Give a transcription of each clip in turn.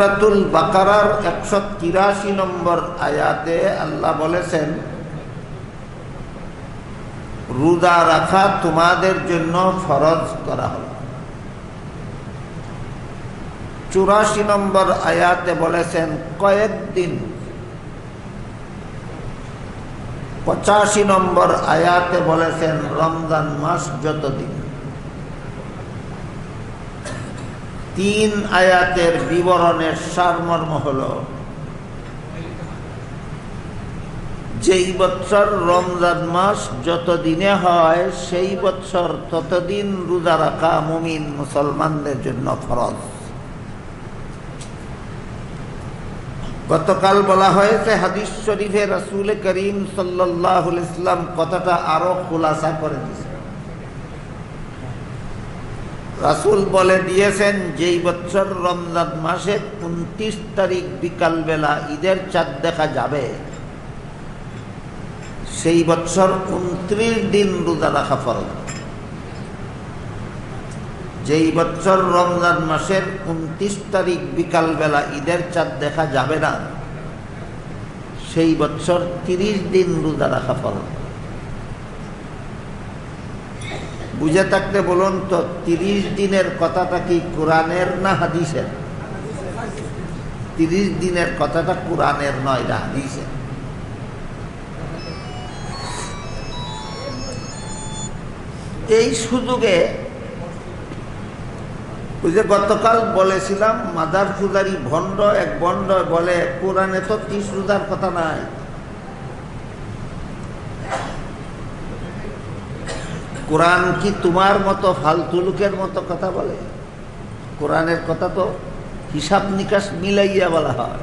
সুরাতুল বাকারার একশো তিরাশি নম্বর আয়াতে আল্লাহ বলেছেন, রোজা রাখা তোমাদের জন্য ফরজ করা হল। চুরাশি নম্বর আয়াতে বলেছেন, কয়েকদিন, পঁচাশি নম্বর আয়াতে বলেছেন, রমজান মাস যতদিন তিন আয়াতের বিবরণের সারমর্ম হল, যেই বৎসর রমজান মাস যতদিনে হয়, সেই বৎসর ততদিন রোজা রাখা মুমিন মুসলমানদের জন্য ফরজ। গতকাল বলা হয়েছে হাদিস শরীফে রাসুল করিম সাল্লাহ ইসলাম কথাটা আরও খোলাসা করে দিয়েছে। রাসুল বলে দিয়েছেন, যেই বছর রমজান মাসের উনত্রিশ তারিখ বিকালবেলা ঈদের চাঁদ দেখা যাবে, সেই বছর উনত্রিশ দিন রোজা রাখা ফরজ। যেই বছর রমজান মাসের উনত্রিশ তারিখ বিকালবেলা ঈদের চাঁদ দেখা যাবে না, সেই বছর তিরিশ দিন রোজা রাখা ফরজ। বুঝে থাকতে বলুন তো, তিরিশ দিনের কথাটা কি কোরআনের না হাদিসের? তিরিশ দিনের কথাটা কোরআনের নয় না হাদিসের। এই সুযোগে ওই যে গতকাল বলেছিলাম মাদার ফুজারি ভণ্ড, এক ভণ্ড বলে, কোরআনে তো ত্রিশ রোজার কথা নাই। কোরআন কি তোমার মতো ফালতু লোকের মতো কথা বলে? কোরআনের কথা তো হিসাব নিকাশ মিলাইয়া বলা হয়।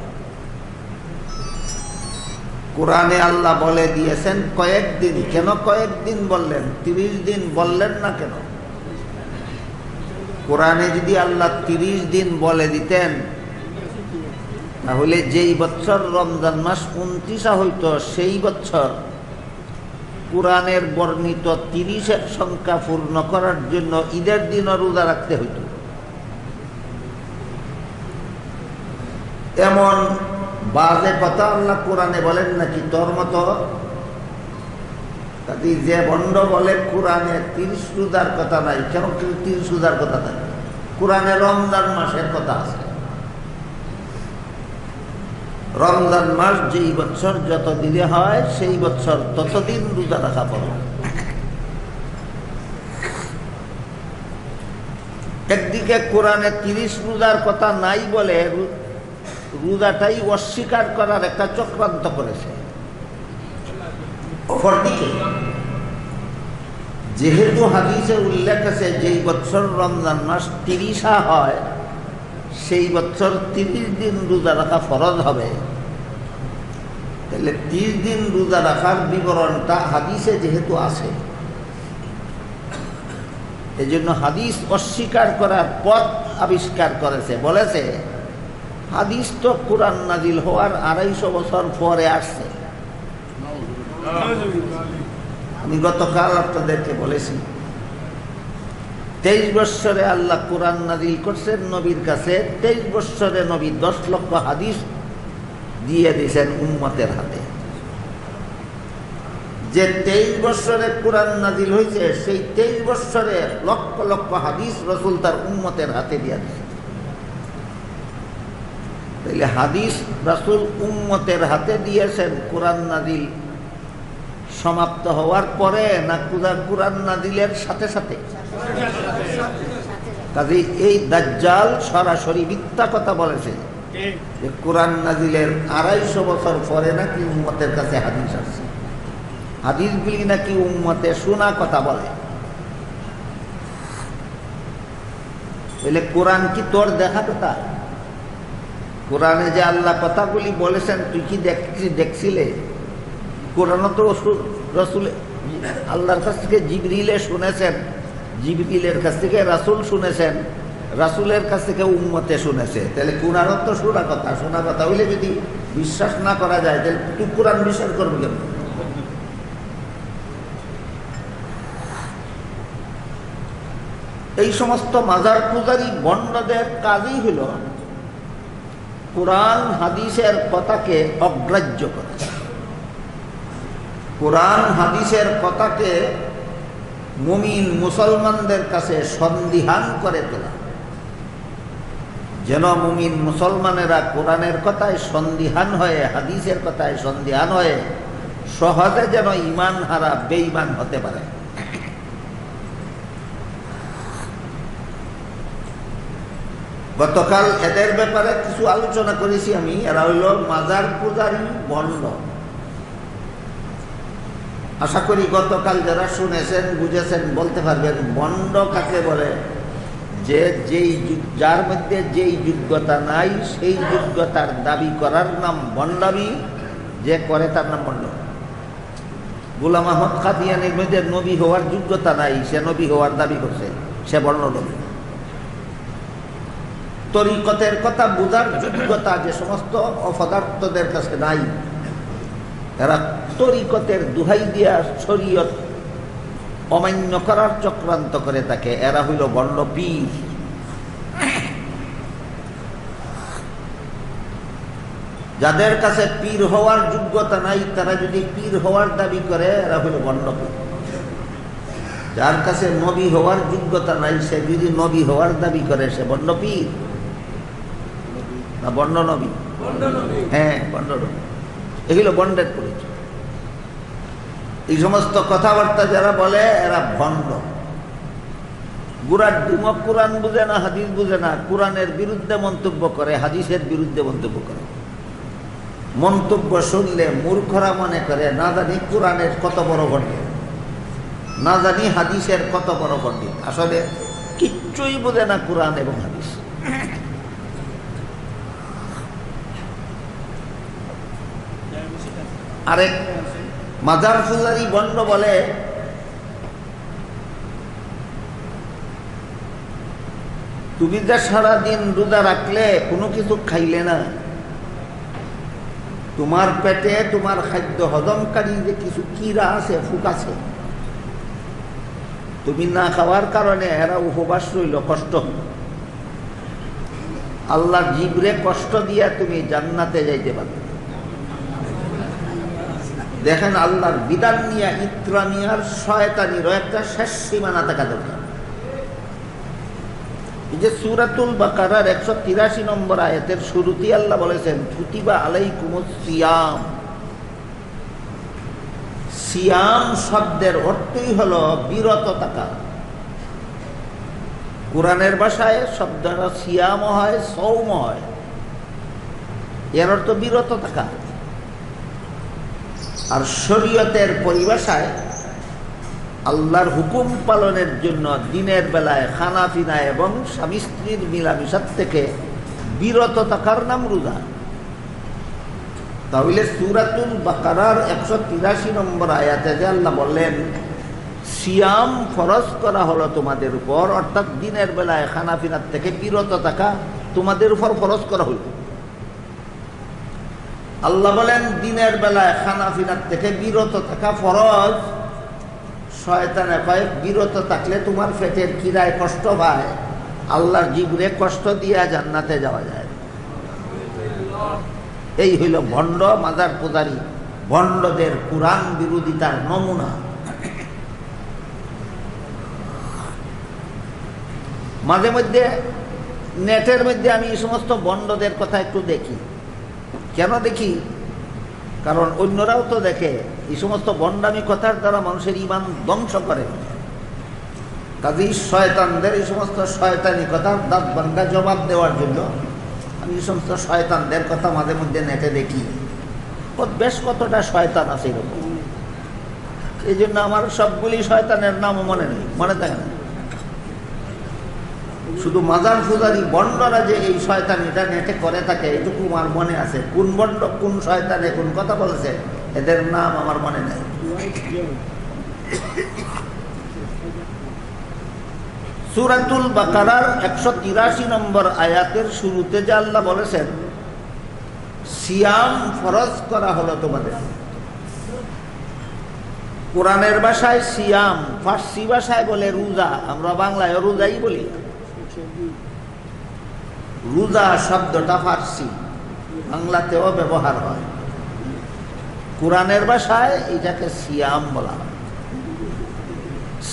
কোরআনে আল্লাহ বলে দিয়েছেন, কয়েকদিন, কেন কয়েকদিন বললেন? তিরিশ দিন বললেন না কেন? কোরআনে যদি আল্লাহ তিরিশ দিন বলে দিতেন, তাহলে যেই বছর রমজান মাস উনত্রিশা হইতো, সেই বছর কোরআনের বর্ণিত তিরিশের সংখ্যা পূর্ণ করার জন্য ঈদের দিনও রোজা রাখতে হইত। এমন বাজে কথা আল্লাহ কোরআনে বলেন নাকি? তোর মতো? যে বন্ড বলে, কোরআনে তিরিশ রোজার কথা নাই, কেন তিরিশ রোজার কথা নাই? কোরআনে রমজান মাসের কথা আছে। রমজান মাস যেই বছর যত দিনে হয়, সেই বছর ততদিন রোজা রাখা পড়ে। একদিকে কোরআনে তিরিশ রোজার কথা নাই বলে রোজাটাই অস্বীকার করার একটা চক্রান্ত করেছে। যেহেতু হাদিসে উল্লেখ আছে, যেই বছর রমজান মাস তিরিশা হয় সেই বছর তিরিশ দিন রোজা রাখা ফরজ হবে। তাহলে তিরিশ দিন রোজা রাখার বিবরণটা হাদিসে যেহেতু আছে এই জন্য হাদিস অস্বীকার করার পথ আবিষ্কার করেছে, বলেছে, হাদিস তো কোরআন নাজিল হওয়ার আড়াইশো বছর পরে আসছে। আমি গতকাল আপনাদেরকে বলেছি তেইশ বৎসরে আল্লাহ কোরআন নাজিল করছেন, নবীর কাছে তেইশ বৎসরে নবী দশ লক্ষ হাদিস দিয়ে দিয়েছেন উম্মতের হাতে। যে তেইশ বৎসরে কোরআন নাজিল হয়েছে, সেই তেইশ বৎসরে লক্ষ লক্ষ হাদিস রসুল তার উম্মতের হাতে দিয়ে দিয়েছে তাইলে হাদিস রাসুল উম্মতের হাতে দিয়েছেন, কোরআন নাজিল সমাপ্ত হওয়ার পরে না কুদা কোরআন নাজিলের সাথে সাথে? কাজে এই দাজ্জাল সরাসরি মিথ্যা কথা বলেছে। যে কোরআন নাজিলের আড়াইশো বছর পরে নাকি উম্মতের কাছে হাদিস আসছে। হাদিসগুলি নাকি উম্মতে শোনা কথা বলে। তাহলে কোরআন কি তোর দেখা কথা? কোরআনে যে আল্লাহ কথাগুলি বলেছেন, তুই কি দেখছি দেখছিলে? কোরআন তো রসুল, আল্লাহর কাছ থেকে জিবরিলে শুনেছেন, জিবরিলের কাছ থেকে রাসুল শুনেছেন, রাসুলের কাছ থেকে উম্মতে শুনেছে। তাহলে কোরআনও তো শোনা কথা শোনা কথা হইলে যদি বিশ্বাস না করা যায়, তাহলে তুই কোরআন বিশ্বাস করবি কেন এই সমস্ত মাজার পূজারী বন্ডদের কাজই হলো কোরআন, হাদিসের কথাকে অগ্রাহ্য করেছে কোরআন হাদিসের কথাকে মুমিন মুসলমানদের কাছে সন্দিহান করে তোলা। যেন মুমিন মুসলমানেরা কোরআনের কথায় সন্দিহান হয়ে, হাদিসের কথায় সন্দিহান হয়ে, সহজে যেন ইমান হারা বেঈমান হতে পারে। গতকাল এদের ব্যাপারে কিছু আলোচনা করেছি আমি। এরা হইল মাজার পূজারী বন্ড আশা করি গতকাল যারা শুনেছেন, বুঝেছেন, বলতে পারবেন, বন্ড কাকে বলে? যে যেই যার মধ্যে যেই যোগ্যতা নাই, সেই যোগ্যতার দাবি করার নাম বন্ডামি, যে করে তার নাম বন্ড। গুলাম আহমদ খাদিয়ানের মধ্যে নবী হওয়ার যোগ্যতা নাই, সে নবী হওয়ার দাবি করছে, সে বর্ণ নবী। তরিকতের কথা বোঝার যোগ্যতা যে সমস্ত অপদার্থদের কাছে নাই এরা তরিকতের দুহাই দিয়া শরীয়ত অমান্য করার চক্রান্ত করে তাকে। এরা হইল বর্ণ পীর। যাদের কাছে পীর হওয়ার যোগ্যতা নাই তারা যদি পীর হওয়ার দাবি করে এরা হইল বর্ণ পীর। যার কাছে নবী হওয়ার যোগ্যতা নাই সে যদি নবী হওয়ার দাবি করে সে বর্ণ পীর। না বর্ণ নবী। হ্যাঁ বর্ণ নবী। এগুলো বন্ডের পরিচয়। এই সমস্ত কথাবার্তা যারা বলে, এরা ভণ্ড। গুড়ার ডিমক কোরআন বুঝে না, হাদিস বুঝে না, কোরআনের বিরুদ্ধে মন্তব্য করে, হাদিসের বিরুদ্ধে মন্তব্য করে। মন্তব্য শুনলে মূর্খরা মনে করে, না জানি কোরআনের কত বড় পণ্ডিত। না জানি হাদিসের কত বড় পণ্ডিত। আসলে কিচ্ছুই বোঝে না কোরআন এবং হাদিস। আরেক মাজার বন্ড বলে, তুমি যে সারাদিন রোজা রাখলে, কোনো কিছু খাইলে না। তোমার পেটে তোমার খাদ্য হজমকারী যে কিছু কিরা আছে, ফুক আছে। তুমি না খাওয়ার কারণে এরা উপবাস রইল, কষ্ট। আল্লাহ জিবরে কষ্ট দিয়া তুমি জান্নাতে যাইতে পারবে দেখেন আল্লাহর বিধান নিয়ে ইত্রামিয়ার শয়তানিরও একটা শেষ সীমানা থাকা দরকার। যে সুরাতুল বাকারার একশো তিরাশি নম্বর আয়াতের শুরুতেই আল্লাহ বলেছেন কুতিবা আলাই সিয়াম। সিয়াম শব্দের অর্থই হল বিরত থাকা। কোরআনের ভাষায় শব্দটা সিয়াম হয় সৌম হয়। এর অর্থ বিরত থাকা। আর শরীয়তের পরিভাষায় আল্লাহর হুকুম পালনের জন্য দিনের বেলায় খানা পিনা এবং স্বামী স্ত্রীর মিলামিশার থেকে বিরত থাকার নাম রোজা। তাহলে সুরাতুল বাকারার একশো তিরাশি নম্বর আয়াতে যে আল্লাহ বললেন, সিয়াম ফরজ করা হলো তোমাদের উপর, অর্থাৎ দিনের বেলায় খানা পিনার থেকে বিরত থাকা তোমাদের উপর ফরজ করা হলো আল্লাহ বলেন, দিনের বেলায় খানা পিনার থেকে বিরত থাকা ফরজ। শয়তানে কয় বিরত থাকলে তোমার পেটের কিরায় কষ্ট পায় আল্লাহর জীবনে কষ্ট দিয়া জান্নাতে যাওয়া যায়। এই হইল ভণ্ড মাদার পূজারি, ভণ্ডদের কোরআন বিরোধিতার নমুনা। মাঝে মধ্যে, নেটের মধ্যে আমি এই সমস্ত বন্ডদের কথা একটু দেখি। কেন দেখি? কারণ অন্যরাও তো দেখে, এই সমস্ত বন্ডামি কথার দ্বারা মানুষের ইমান ধ্বংস করে। কাজেই শয়তানদের এই সমস্ত শয়তানি কথার দাঁত বাঙ্গা জবাব দেওয়ার জন্য আমি এই সমস্ত শয়তানদের কথা মাঝে মধ্যে নেটে দেখি। বেশ কতটা শয়তান আছে এরকম। এই জন্য আমার সবগুলি শয়তানের নামও মনে নেই, মনে থাকে না। শুধু মাজার ফুজারি বন্ডরা যে এই শয়তান এটা নেটে করে থাকে এইটুকু আমার মনে আছে। কোন বন্ড কোন শয়তানে কোন কথা বলেছে, এদের নাম আমার মনে নেই। সুরাতুল বাকারার একশো তিরাশি নম্বর আয়াতের শুরুতে যে আল্লাহ বলেছেন, সিয়াম ফরজ করা হলো তোমাদের। কোরআনের ভাষায় সিয়াম, ফার্সি ভাষায় বলে রোজা, আমরা বাংলায় রোজাই বলি। রোজা শব্দটা ফার্সি। বাংলাতেও ব্যবহার হয়। কোরআনের ভাষায় এটাকে সিয়াম বলা হয়।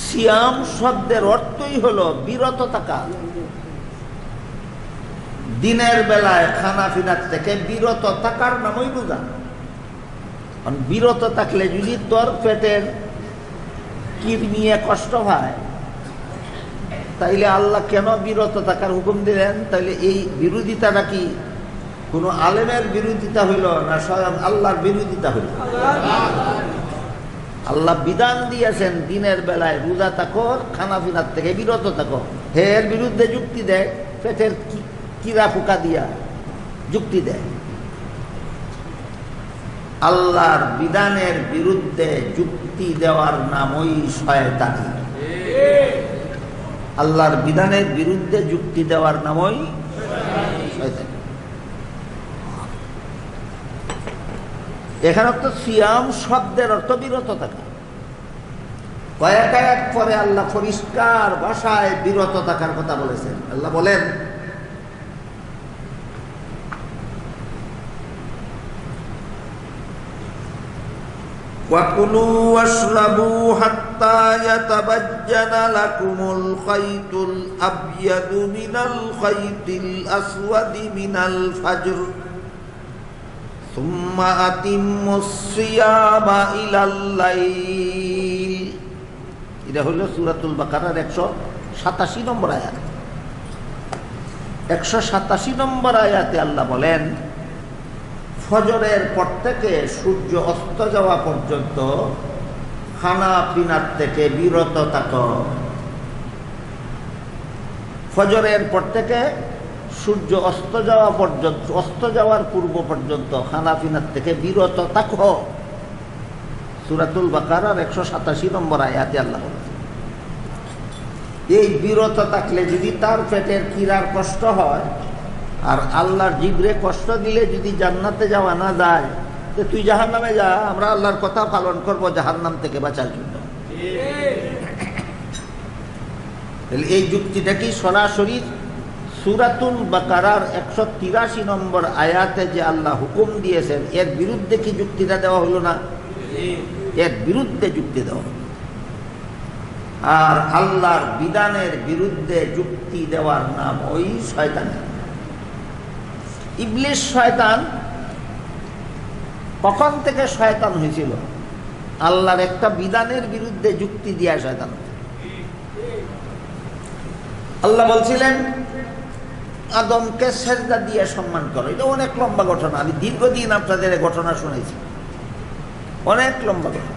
সিয়াম শব্দের অর্থই হলো বিরত থাকা। দিনের বেলায় খানা পিনার থেকে বিরত থাকার নামই রোজা। বিরত থাকলে যদি তোর পেটের কিরমিয়ে কষ্ট হয় তাইলে আল্লাহ কেন বিরত থাকার হুকুম দিলেন? তাইলে এই বিরোধিতাটা কি কোনো আলেমের বিরোধিতা হইল না স্বয়ং আল্লাহর বিরোধিতা হইল? আল্লাহ বিধান দিয়েছেন, দিনের বেলায় রোজা থাকো খানা পিনার থেকে বিরত থাকো। হে এর বিরুদ্ধে যুক্তি দেয়, পেটের কিরা ফুকা দিয়া যুক্তি দেয়। আল্লাহর বিধানের বিরুদ্ধে যুক্তি দেওয়ার নামই শয়তানি। আল্লাহর বিধানের বিরুদ্ধে যুক্তি দেওয়ার নামই শয়তানি এখানে তো সিয়াম শব্দের অর্থ বিরত থাকা কয়েক এক পরে আল্লাহ পরিষ্কার ভাষায় বিরত থাকার কথা বলেছেন আল্লাহ বলেন وكلوا واشربوا حتى يتبين لكم الخيط الأبيض من الخيط الأسود من الفجر ثم أتموا الصيام إلى الليل এটা হলো সুরাতুল বাকারার একশো সাতাশি নম্বর আয়াত একশো সাতাশি নম্বর আয়াতে আল্লাহ বলেন ফজরের পর থেকে সূর্য অস্ত যাওয়া পর্যন্ত খানা পিনার থেকে বিরত থাক। ফজরের পর থেকে সূর্য অস্ত যাওয়া পর্যন্ত, অস্ত যাওয়ার পূর্ব পর্যন্ত খানা পিনার থেকে বিরত থাক। সুরাতুল বাকারার একশো সাতাশি নম্বর আয়াতে আল্লাহ এই বিরত থাকলে যদি তার পেটের কিরার কষ্ট হয়, আর আল্লাহর জিবরে কষ্ট দিলে যদি জান্নাতে যাওয়া না যায় তো তুই জাহার নামে যা, আমরা আল্লাহর কথা পালন করব জাহার নাম থেকে বাঁচার জন্য। এই যুক্তিটা কি সরাসরি সুরাতুল বাকারার একশো তিরাশি নম্বর আয়াতে যে আল্লাহ হুকুম দিয়েছেন, এর বিরুদ্ধে কি যুক্তিটা দেওয়া হলো না? এর বিরুদ্ধে যুক্তি দেওয়া আর আল্লাহর বিধানের বিরুদ্ধে যুক্তি দেওয়ার নাম ওই শয়তানের। ইবলিশ শয়তান কখন থেকে শয়তান হয়েছিল? আল্লাহর একটা বিধানের বিরুদ্ধে যুক্তি দিয়া শয়তান আল্লাহ বলছিলেন, আদমকে সেজদা দিয়ে সম্মান করো। এটা অনেক লম্বা ঘটনা। আমি দীর্ঘদিন আপনাদের ঘটনা শুনেছি। অনেক লম্বা ঘটনা।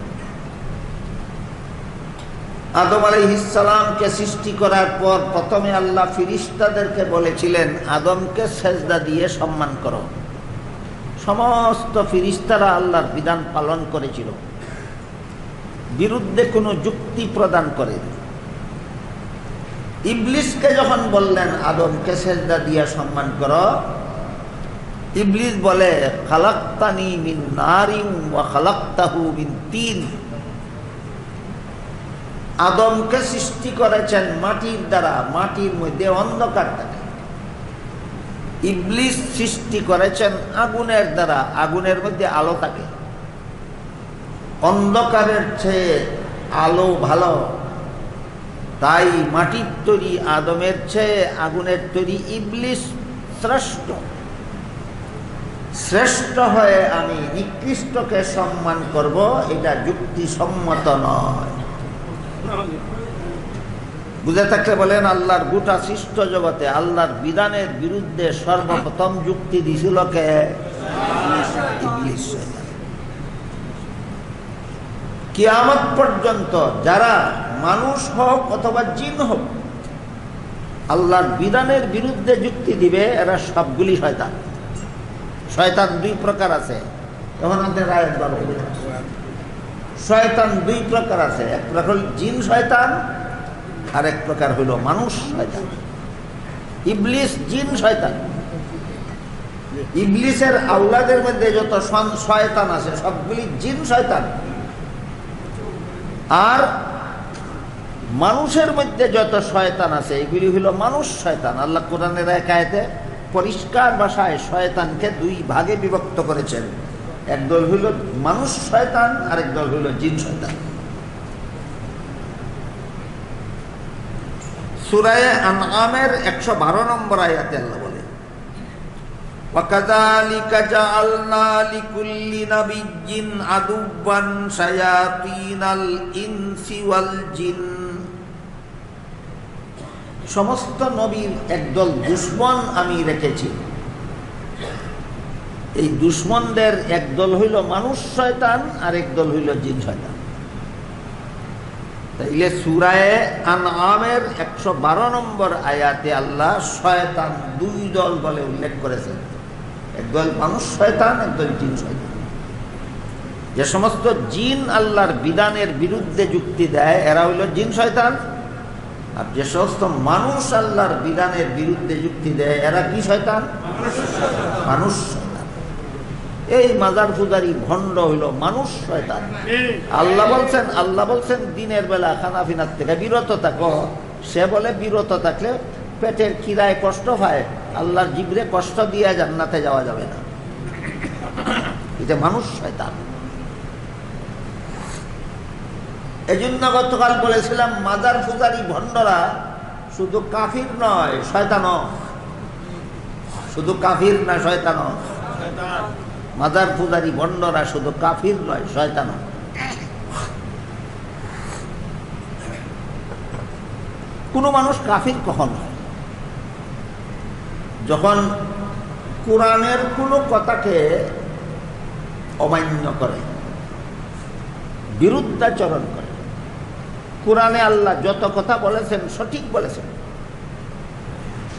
আদম আলাইহিসালামকে সৃষ্টি করার পর প্রথমে আল্লাহ ফিরিস্তাদেরকে বলেছিলেন, আদমকে সেজদা দিয়ে সম্মান করো। সমস্ত ফিরিস্তারা আল্লাহর বিধান পালন করেছিল। বিরুদ্ধে কোনো যুক্তি প্রদান করে ইবলিসকে যখন বললেন, আদমকে সেজদা দিয়া সম্মান কর ইবলিস বলে, খালাক্তানি মিন নারিম ওয়া খালাক্তাহু মিন তিন আদমকে সৃষ্টি করেছেন মাটির দ্বারা, মাটির মধ্যে অন্ধকার থাকে। ইবলিস সৃষ্টি করেছেন আগুনের দ্বারা, আগুনের মধ্যে আলো থাকে। অন্ধকারের চেয়ে আলো ভালো। তাই মাটির তৈরি, আদমের চেয়ে আগুনের তৈরি ইবলিস শ্রেষ্ঠ। শ্রেষ্ঠ হয়ে আমি নিকৃষ্টকে সম্মান করব, এটা যুক্তিসম্মত নয়। বুঝে থাকলে বলেন, আল্লাহর গোটা সৃষ্ট জগতে আল্লাহর বিধানের বিরুদ্ধে সর্বপ্রথম যুক্তি দিছিল কে? কিয়ামত পর্যন্ত যারা মানুষ হোক অথবা জিন হোক, আল্লাহর বিধানের বিরুদ্ধে যুক্তি দিবে, এরা সবগুলি শয়তান। শয়তান দুই প্রকার আছে। তখন আমাদের শয়তান দুই প্রকার আছে। এক প্রকার জিন শয়তান আর এক প্রকার হইল মানুষ, শয়তান। ইবলিস, জিন, শয়তান। ইবলিসের আউলাদের মধ্যে যত শয়তান আছে, সবগুলি জিন, শয়তান। আর মানুষের মধ্যে যত শয়তান আছে, এগুলি হইল মানুষ, শয়তান। আল্লাহ কোরআনের একায়তে পরিষ্কার ভাষায় শয়তানকে দুই ভাগে বিভক্ত করেছেন। একদল হইল মানুষ, শয়তান আর একদল হইল জিন, শয়তান। সুরায় আনআমের একশো বারো নম্বর আয়াতে আল্লাহ বলে وكذلك جعلنا لكل نبي عدوا شياطين الإنس والجن সমস্ত নবীর একদল দুশ্মন আমি রেখেছি এই দুশ্মনদের একদল হইল মানুষ শয়তান আর একদল হইল জিন শয়তান তাইলে সুরায় আনআমের একশো বারো নম্বর আয়াতে আল্লাহ শয়তান দুই দল বলে উল্লেখ করেছেন। একদল মানুষ শয়তান একদল জিন শয়তান। যে সমস্ত জিন আল্লাহর বিধানের বিরুদ্ধে যুক্তি দেয়, এরা হইল জিন শয়তান। আর যে সমস্ত মানুষ আল্লাহর বিধানের বিরুদ্ধে যুক্তি দেয়, এরা কি শয়তান? মানুষ এই মাজার পূজারি ভণ্ড হইল, মানুষ শয়তান। আল্লাহ বলছেন আল্লাহ বলছেন, দিনের বেলা খানা ফিনার থেকে বিরত থাকো। সে বলে, বিরত থাকলে পেটের কিরায় কষ্ট হয়, আল্লাহর জিবরে কষ্ট দিয়ে জান্নাতে যাওয়া যাবে না। এটা মানুষ শয়তান। এই জন্য গতকাল বলেছিলাম, মাজার পূজারি ভণ্ডরা শুধু কাফির নয় শয়তান শুধু কাফির না শয়তান মাজার পূজারি ভণ্ডরা শুধু কাফির নয় শয়তান কোনো মানুষ কাফির কখন যখন কোরআনের কোনো কথাকে অমান্য করে, বিরুদ্ধাচরণ করে। কোরআনে আল্লাহ যত কথা বলেছেন, সঠিক বলেছেন।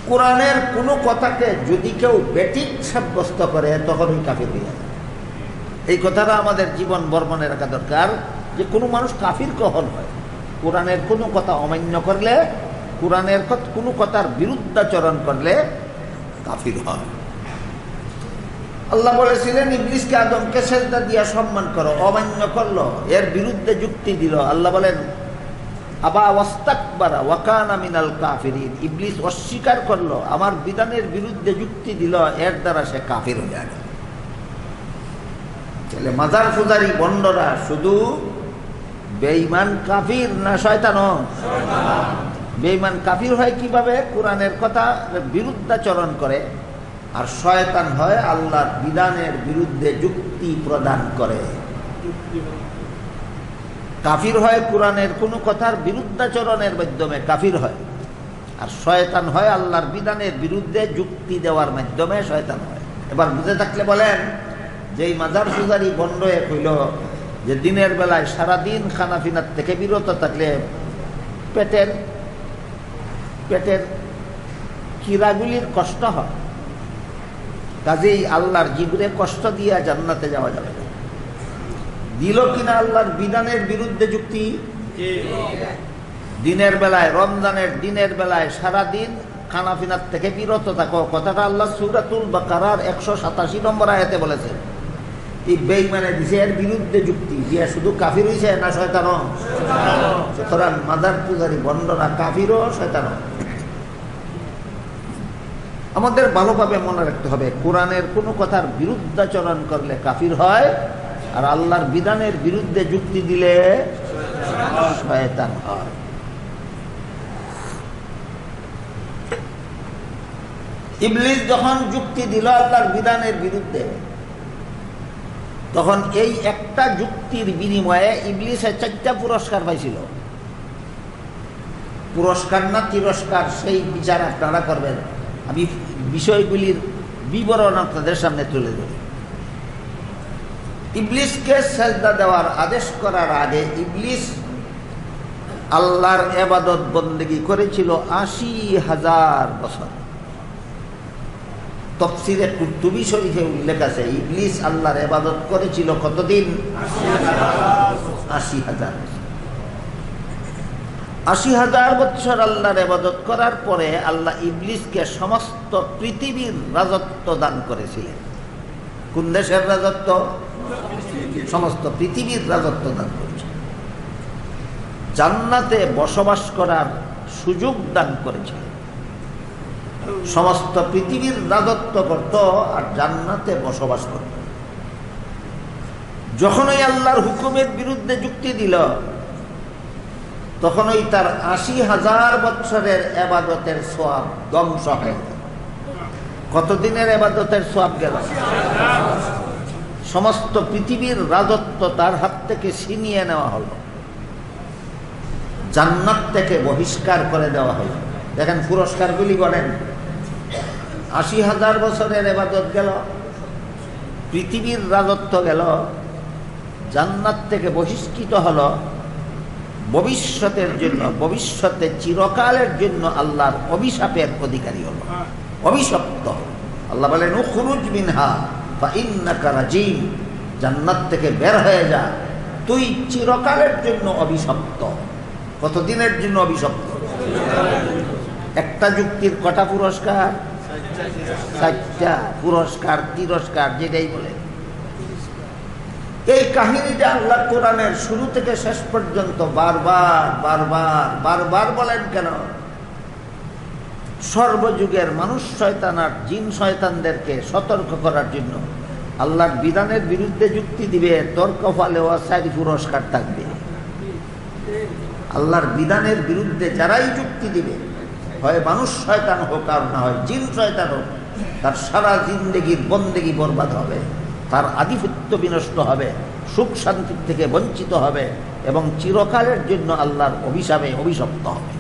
কোরআনের কোনো কথাকে যদি কেউ বেঠিক সাব্যস্ত করে তখনই কাফির হয়ে যায় এই কথাটা আমাদের জীবন বর্মনে রাখা দরকার যে কোনো মানুষ কাফির কখন হয়? কোরআনের কোনো কথা অমান্য করলে, কোরআনের কোনো কথার বিরুদ্ধাচরণ করলে কাফির হয়। আল্লাহ বলেছিলেন, ইবলিসকে আদমকে সেজদা দিয়া সম্মান করো, অমান্য করল, এর বিরুদ্ধে যুক্তি দিল। আল্লাহ বলেন আবা ওয়াস্তাকবারা, ওয়াকানা মিনাল কাফিরিন। ইবলিস অস্বীকার করল, আমার বিধানের বিরুদ্ধে যুক্তি দিল, এর দ্বারা সে কাফির হয়ে গেল। তাহলে মাজার পূজারি বন্ডরা শুধু বেঈমান কাফির না শয়তান বেঈমান কাফির হয় কীভাবে? কোরআনের কথা বিরুদ্ধাচরণ করে, আর শয়তান হয় আল্লাহর বিধানের বিরুদ্ধে যুক্তি প্রদান করে। কাফির হয় কোরআনের কোনো কথার বিরুদ্ধাচরণের মাধ্যমে কাফির হয়। আর শয়তান হয় আল্লাহর বিধানের বিরুদ্ধে যুক্তি দেওয়ার মাধ্যমে শয়তান হয়। এবার বুঝে থাকলে বলেন যে এই মাজার সুজারি বন্ধ এক হইল, যে দিনের বেলায় সারাদিন খানা ফিনার থেকে বিরত থাকলে পেটের পেটের কিরাগুলির কষ্ট হয়। কাজেই আল্লাহর জিবরে কষ্ট দিয়ে জান্নাতে যাওয়া যাবে দিল কিনা আল্লাহর বিধানের বিরুদ্ধে যুক্তি? দিনের বেলায়, রমজানের দিনের বেলায় সারা দিন খানাফিনার থেকে বিরত থাকো। কথাটা আল্লাহ সুরাতুল বাকারার একশো সাতাশি নম্বর আয়াতে বলেছে। এই বেইমানে দিছে, এর বিরুদ্ধে যুক্তি। দিয়া শুধু কাফির হয়েছে না শয়তান সুতরাং মাদার পূজারি বন্ডনা কাফিরও শয়তান আমাদের ভালোভাবে মনে রাখতে হবে, কোরআনের কোনো কথার বিরুদ্ধাচরণ করলে কাফির হয় আর আল্লাহর বিধানের বিরুদ্ধে যুক্তি দিলে শয়তান হয়। ইবলিস যখন যুক্তি দিল আল্লাহর বিধানের বিরুদ্ধে, তখন এই একটা যুক্তির বিনিময়ে ইবলিসের চারটা পুরস্কার পাইছিল। পুরস্কার না তিরস্কার, সেই বিচার আপনারা করবেন। আমি বিষয়গুলির বিবরণ আপনাদের সামনে তুলে ধরি। ইবলিসকে সেজদা দেওয়ার আদেশ করার আগে ইবলিস আল্লাহর এবাদত বন্দেগি করেছিল আশি হাজার বছর। তফসিরে কুর্তুবি শরীফে উল্লেখ আছে ইবলিস আল্লাহর এবাদত করেছিল কতদিন? আশি হাজার আশি হাজার বছর আল্লাহর এবাদত করার পরে আল্লাহ ইবলিসকে সমস্ত পৃথিবীর রাজত্ব দান করেছিলেন। কোন দেশের রাজত্ব? সমস্ত পৃথিবীর রাজত্ব দান করেছে। জান্নাতে বসবাস করার সুযোগ দান করেছিলেন সমস্ত পৃথিবীর রাজত্ব করত আর জান্নাতে বসবাস করত। যখনই আল্লাহর হুকুমের বিরুদ্ধে যুক্তি দিল, তখনই তার আশি হাজার বৎসরের এবাদতের সোয়াব ধ্বংস হয়ে গেল। কতদিনের এবাদতের সোয়াব গেল? সমস্ত পৃথিবীর রাজত্ব তার হাত থেকে ছিনিয়ে নেওয়া হলো। জান্নাত থেকে বহিষ্কার করে দেওয়া হলো। দেখেন পুরস্কারগুলি বলেন, আশি হাজার বছরের এবাদত গেল, পৃথিবীর রাজত্ব গেল, জান্নাত থেকে বহিষ্কৃত হলো, ভবিষ্যতের জন্য, ভবিষ্যতে চিরকালের জন্য আল্লাহর অভিশাপের অধিকারী হলো। অভিশপ্ত। আল্লাহ বলেন, উখরুজ মিনহা। রাজিম, জান্নাত থেকে বের হয়ে যা। তুই চিরকালের জন্য অভিশপ্ত। কতদিনের জন্য অভিশপ্ত? একটা যুক্তির কটা পুরস্কার? চারটা পুরস্কার, তিরস্কার, যেটাই বলে। এই কাহিনীটা আল্লাহ কোরআনের শুরু থেকে শেষ পর্যন্ত বারবার বারবার বারবার বলেন কেন? সর্বযুগের মানুষ শয়তান আর জিন শয়তানদেরকে সতর্ক করার জন্য। আল্লাহর বিধানের বিরুদ্ধে যুক্তি দিবে, তর্ক কপালে ওয়াসারি পুরস্কার থাকবে। আল্লাহর বিধানের বিরুদ্ধে যারাই যুক্তি দিবে, হয় মানুষ শয়তান হোক আর না হয় জিন শয়তান হোক, তার সারা জিন্দেগির বন্দেগি বরবাদ হবে, তার আধিপত্য বিনষ্ট হবে, সুখ শান্তির থেকে বঞ্চিত হবে এবং চিরকালের জন্য আল্লাহর অভিশাপে অভিশপ্ত হবে।